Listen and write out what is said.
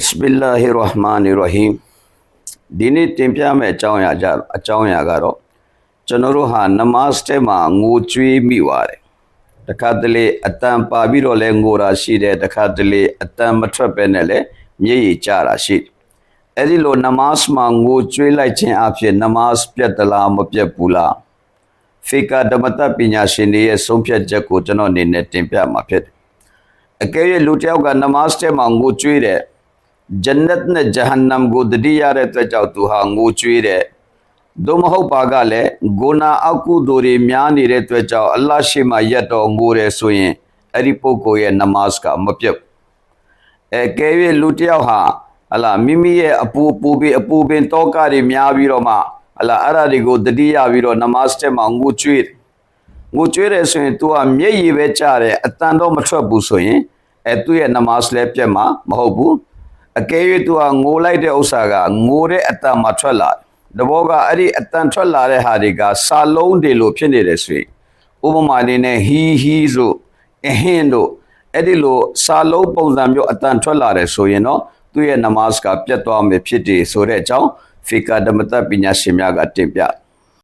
Bismillahi Rahmani Rahim ဒီနေ့တင်ပြမယ့်အကြောင်းအရာကြအကြောင်းအရာကတော့ကျွန်တော်တို့ဟာနမတ်ထဲမှာငိုကြွေးမိပါတယ်တခါတလေအတန်ပါပြီးတော့လဲငိုတာရှိတယ်တခါတလေအတန်မထွက်ပဲနဲ့လဲမျက်ရည်ကျတာရှိတယ်အဲ့ဒီလိုနမတ်မှာငိုကြွေးလိုက်ခြင်းအဖြစ်နမတ်ပြတ်သလားမပြတ်ဘူးလားဖေကာဓမ္မတပညာရှင်တွေရဲ့ဆုံးဖြတ်ချက်ကိုကျွန်တော်အနေနဲ့တင်ပြမှာဖြစ်တယ်အကယ်၍လူတစ်ယောက်ကနမတ်ထဲမှာငိုကြွေးတယ် ဂျန်နတ်နဲ့ဂျဟန္နမ်ကိုတတိရတဲ့အတွက်ကြောင့်သူဟာငိုကြွေးတဲ့သို့မဟုတ်ပါကလည်းဂုနာအကုသိုလ်တွေများနေတဲ့အတွက်ကြောင့်အလ္လာဟ်ရှိမှရက်တော်ငိုတယ်ဆိုရင်အဲ့ဒီပုဂ္ဂိုလ်ရဲ့နမတ်ကမပြတ်ဘူးအဲကဲ၍လူတစ်ယောက်ဟာဟလာမိမိရဲ့အပူပူပြီးအပူပင်တောကတွေများပြီးတော့မှဟလာအဲ့ဒါတွေကိုတတိယပြီးတော့နမတ်တဲ့မှာငိုကြွေးတယ်ငိုကြွေးတယ်ဆိုရင် तू ကမျက်ရည်ပဲကျတယ်အတန်တော့မထွက်ဘူးဆိုရင်အဲသူ့ရဲ့နမတ်လည်းပြတ်မှာမဟုတ်ဘူး အကယ်၍သူဟာငိုလိုက်တဲ့ဥစ္စာကငိုတဲ့အတန်မှထွက်လာတယ်တဘောကအဲ့ဒီအတန်ထွက်လာတဲ့ဟာတွေကစာလုံးတွေလိုဖြစ်နေတယ်ဆိုရင်ဥပမာအနေနဲ့ဟီဟီဆိုအဟင်းတို့အဲ့ဒီလိုစာလုံးပုံစံမျိုးအတန်ထွက်လာတယ်ဆိုရင်တော့သူ့ရဲ့နမတ်ကပြတ်သွားမယ်ဖြစ်တယ်ဆိုတဲ့အကြောင်းဖီကာဓမ္မတပညာရှင်များကတင်ပြတယ်